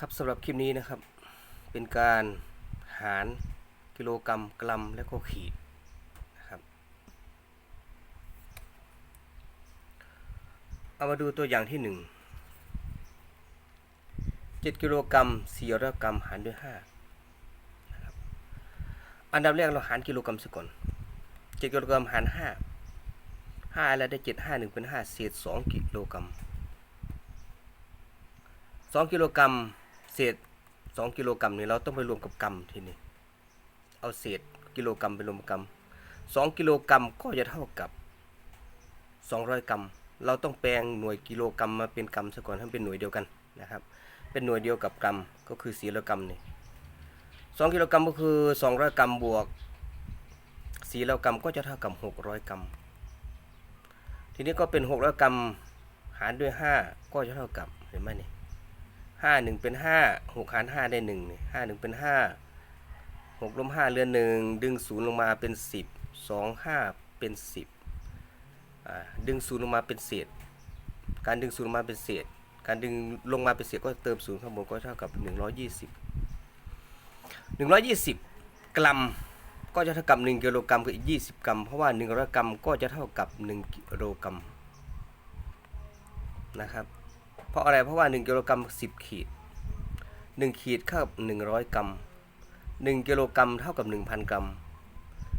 ครับสำหรับคลิปนี้นะครับ เป็นการหารกิโลกรัมกรัมและก็ขีดนะครับ เอามาดูตัวอย่างที่หนึ่งเจ็ดกิโลกรัมสี่ร้อยกรัมหารด้วยห้านะครับอันดับแรกเราหารกิโลกรัมซะก่อนเจ็ดกิโลกรัมหารห้าห้าแล้วได้เจ็ดห้าหนึ่งเป็นห้าเศษสองกิโลกรัมสองกิโลกรัม เศษสองกิโลกรัมนี่เราต้องไปรวมกับกรัมทีนี้เอาเศษกิโลกรัมไปรวมกับกรัมสองกิโลกรัมก็จะเท่ากับสองร้อยกรัม เราต้องแปลงหน่วยกิโลกรัมมาเป็นกรัมซะก่อนให้มันเป็นหน่วยเดียวกันนะครับ เป็นหน่วยเดียวกับกรัมก็คือสี่ร้อยกรัมนี่สองกิโลกรัมก็คือสองร้อยกรัมบวกสี่ร้อยกรัมก็จะเท่ากับหกร้อยกรัม ทีนี้ก็เป็นหกร้อยกรัมหารด้วยห้าก็จะเท่ากับเห็นไหมนี่ ห้าหนึ่งเป็นห้าหกหารห้าได้หนึ่งห้าหนึ่งเป็นห้าหกลบห้าเหลือหนึ่งดึงศูนย์ลงมาเป็นสิบสองห้าเป็นสิบดึงศูนย์ลงมาเป็นเศษ การดึงศูนย์ลงมาเป็นเศษ การดึงลงมาเป็นเศษก็เติมศูนย์ข้างบนก็เท่ากับหนึ่งร้อยยี่สิบหนึ่งร้อยยี่สิบกรัมก็จะเท่ากับหนึ่งกิโลกรัมกับอีกยี่สิบกรัม เพราะว่าหนึ่งร้อยกรัมก็จะเท่ากับหนึ่งกิโลกรัมนะครับ เพราะอะไรเพราะว่า 1กิโลกรัม10 ขีด 1 ขีดเท่ากับ 100 กรัม 1กิโลกรัมเท่ากับ 1,000 กรัม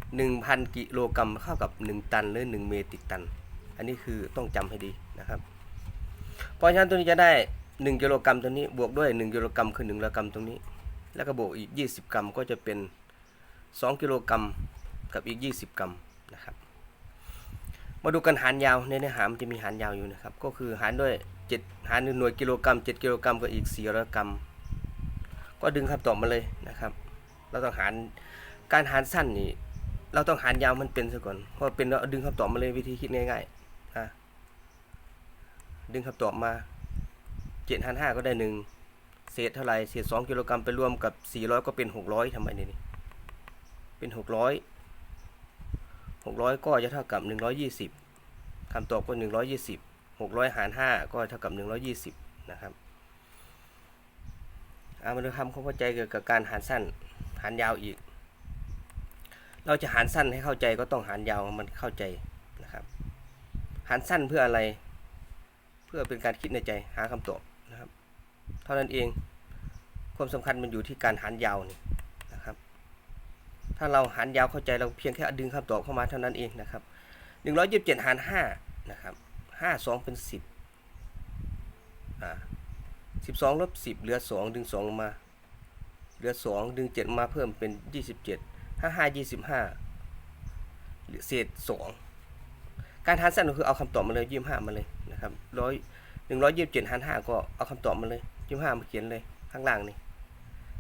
1,000 กิโลกรัมเท่ากับ 1 ตันหรือ 1 เมตริกตัน อันนี้คือต้องจำให้ดีนะครับ เพราะฉะนั้นตัวนี้จะได้ 1กิโลกรัมตัวนี้บวกด้วย 1กิโลกรัมคือ1กิโลกรัมตรงนี้ แล้วก็บวกอีก 20 กรัมก็จะเป็น 2 กิโลกรัมกับอีก 20 กรัมนะครับ มาดูกันหารยาวในเนื้อหามันจะมีหารยาวอยู่นะครับ ก็คือหารด้วย 7หารหน่วยกิโลกรัม7กิโลกรัมกับอีก400กรัม ก็ดึงคำตอบมาเลยนะครับ เราต้องหารการหารสั้นนี่เราต้องหารยาวมันเป็นซะก่อนเพราะเป็นเราดึงคำตอบมาเลยวิธีคิดง่ายๆอะดึงคำตอบมา7หาร5ก็ได้1เศษเท่าไหร่เศษ2กิโลกรัมไปรวมกับ400ก็เป็น600ทำไมเนี่ยเป็น600 600ก็จะเท่ากับ120คำตอบก็120 600 หาร 5 ก็เท่ากับ 120 นะครับเอามาดูทำความเข้าใจเกี่ยวกับการหารสั้น หารยาวอีก เราจะหารสั้นให้เข้าใจก็ต้องหารยาวมันเข้าใจนะครับ หารสั้นเพื่ออะไร เพื่อเป็นการคิดในใจหาคำตอบนะครับ เท่านั้นเอง ความสำคัญมันอยู่ที่การหารยาวนี่นะครับ ถ้าเราหารยาวเข้าใจเราเพียงแค่ดึงคำตอบเข้ามาเท่านั้นเองนะครับ127 หาร5นะครับ ห้าสองเป็นสิบอ่าสิบสองลบสิบเหลือสองดึงสองลงมา เหลือสองดึงเจ็ดมาเพิ่มเป็นยี่สิบเจ็ดห้าห้ายี่สิบห้าเหลือเศษสองการหารสั้นก็คือเอาคำตอบมาเลยยี่ห้ามาเลยนะครับร้อยหนึ่งร้อยยี่สิบเจ็ดหารห้าก็เอาคำตอบมาเลยยี่ห้ามาเขียนเลยข้างล่างนี่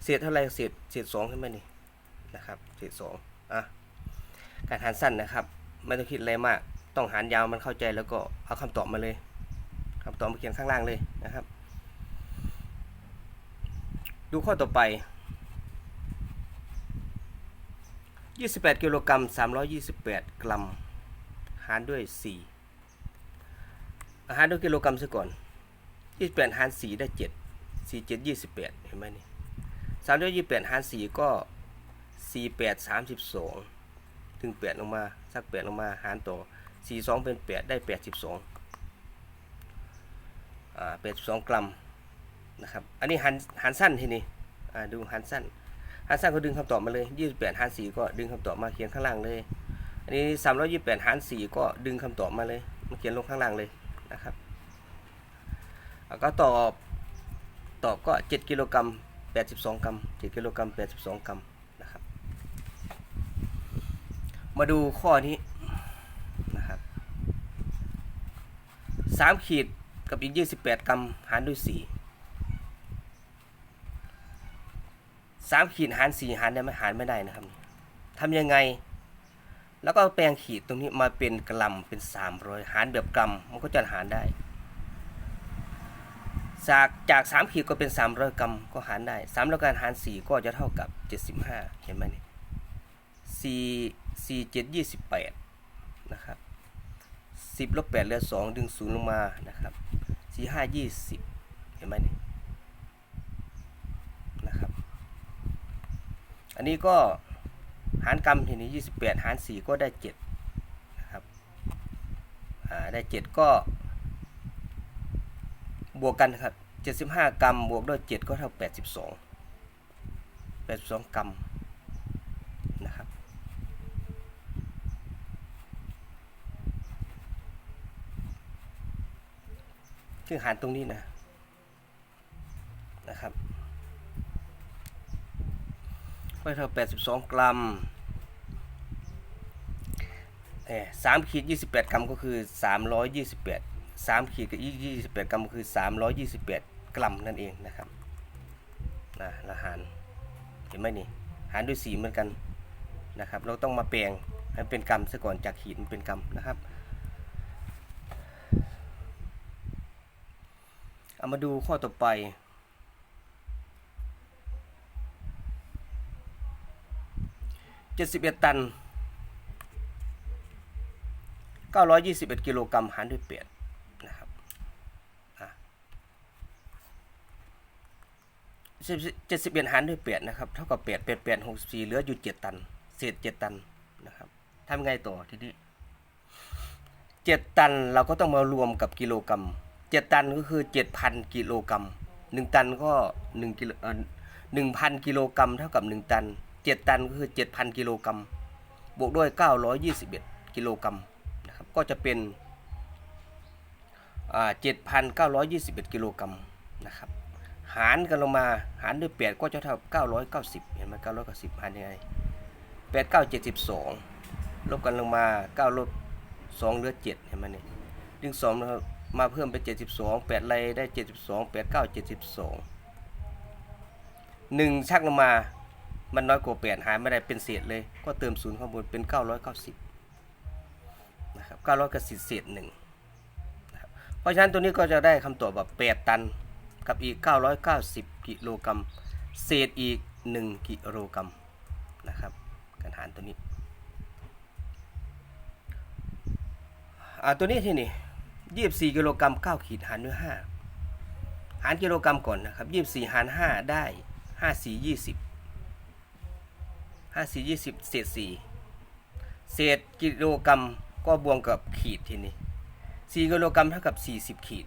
เศษเท่าไรเศษเศษสองใช่ไหมนี่นะครับเศษสองอะการหารสั้นนะครับ ไม่ต้องคิดอะไรมาก ต้องหารยาวมันเข้าใจแล้วก็เอาคำตอบมาเลยคำตอบมาเขียนข้างล่างเลยนะครับ ดูข้อต่อไป 28 กิโลกรัม 328 กรัม หารด้วย 4 หารด้วยกิโลกรัมซะก่อน 28 หาร 4 ได้ 7 4 7 28 เห็นไหมนี่328 หาร 4 ก็ 48 32 ถึง 8 ลงมา สัก 8 ลงมา หารต่อ สี่สองเป็นแปดได้แปดสิบสองอ่าแปดสิบสองกรัมนะครับ อันนี้หันหันสั้นทีนี้อ่าดูหันสั้นหันสั้นก็ดึงคำตอบมาเลยยี่สิบแปดหันสี่ก็ดึงคำตอบมาเขียนข้างล่างเลย อันนี้สามร้อยยี่สิบแปดหันสี่ก็ดึงคำตอบมาเลยมาเขียนลงข้างล่างเลยนะครับแล้วก็ตอบตอบก็เจ็ดกิโลกรัมแปดสิบสองกรัมเจ็ดกิโลกรัมแปดสิบสองกรัมนะครับ มาดูข้อนี้นะครับ สามขีดกับอีกยี่สิบแปดกรัมหารด้วยสี่สามขีดหารสี่หารได้ไหมหารไม่ได้นะครับทำยังไง แล้วก็แปลงขีดตรงนี้มาเป็นกรัมเป็นสามร้อยหารแบบกรัมมันก็จะหารได้ จากจากสามขีดก็เป็นสามร้อยกรัมก็หารได้สามร้อยการหารสี่ก็จะเท่ากับเจ็ดสิบห้าเห็นไหมนี่สี่สี่เจ็ดยี่สิบแปดนะครับ สิบลบแปดเหลือสองดึงศูนย์ลงมานะครับสี่ห้ายี่สิบเห็นไหมนี่นะครับ อันนี้ก็หารกรรมทีนี้ปดหารสี่ก็ได้เจ็ดนะครับได้เจ็ดก็บวกกันครับ 75 กรัมบวกด้วยเจ็ดก็เท่าแปดสิบสองแปด82 82 กรัม ซึ่งหารตรงนี้นะนะครับก็เท่า82 กรัมเออสามขีด28กรัมก็คือ328 3ขีดกับ28กรัมก็คือ328กรัมนั่นเองนะครับนะละหารเห็นไหมนี่หารด้วยสีเหมือนกันนะครับ เราต้องมาแปลงให้เป็นกรัมซะก่อนจากขีดมันเป็นกรัมนะครับ เอามาดูข้อต่อไป เจ็ดสิบเอ็ดตันเก้าร้อยยี่สิบเอ็ดกิโลกรัมหารด้วยเปลี่ยนนะครับเจ็ดสิบเอ็ดหารด้วยเปลี่ยนนะครับ เท่ากับเปลี่ยนเปลี่ยนเปลี่ยนหกสี่เหลืออยู่เจ็ดตัน เศษเจ็ดตันนะครับทำไงต่อทีนี้เจ็ดตันเราก็ต้องมารวมกับกิโลกรัม จ็ดตันก็คือเจ็ดพันกิโลกรัมหนึ่งตันก็หนึ่งกิโลหนึ่งพันกิโลกรัมเท่ากับหนึ่งตันเจ็ดตันก็คือเจ็ดพันกิโลกรัมบวกด้วยเก้าร้อยยี่สิบเอ็ดกิโลกรัมนะครับก็จะเป็นเจ็ดพันเก้าร้อยยี่สิบเอ็ดกิโลกรัมนะครับหารกันลงมาหารด้วยแปดก็จะเท่าเก้าร้อยเก้าสิบเห็นไหมเก้าร้อยเก้าสิบหารยังไงแปดเก้าเจ็ดสิบสองลบกันลงมาเก้าลบสองเหลือเจ็ดเห็นไหมเนี่ยดึงสองนะครับ มาเพิ่มเป็น 72 8ไรได้ 72 8 9 72 1 ชักลงมา มันน้อยกว่า 8 หารไม่ได้เป็นเศษเลย ก็เติมศูนย์ข้างบนเป็น 990 นะครับ990เศษ1นะครับเพราะฉะนั้นตัวนี้ก็จะได้คำตอบแบบ8 ตันกับอีก 990 กิโลกรัม เศษอีก 1 กิโลกรัมนะครับ การหารตัวนี้ อ่า ตัวนี้ที่นี่ 24กิโลกรัม9ขีดหารด้วย5หารกิโลกรัมก่อนนะครับ24หาร5ได้54 20 54 20เศษ4เศษกิโลกรัมก็บวกกับขีดทีนี้4กิโลกรัมเท่ากับ40ขีด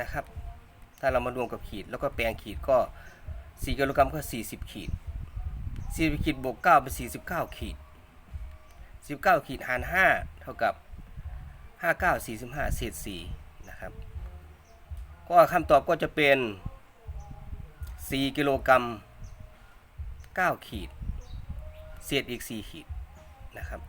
นะครับถ้าเรามารวมกับขีดแล้วก็แปลงขีดก็4กิโลกรัมก็40ขีด40ขีดบวก9เป็น49ขีด19ขีดหาร5เท่ากับ 59 45เศษ4นะครับก็คำตอบก็จะเป็น 4 กิโลกรัม 9 ขีด เศษอีก 4 ขีดนะครับ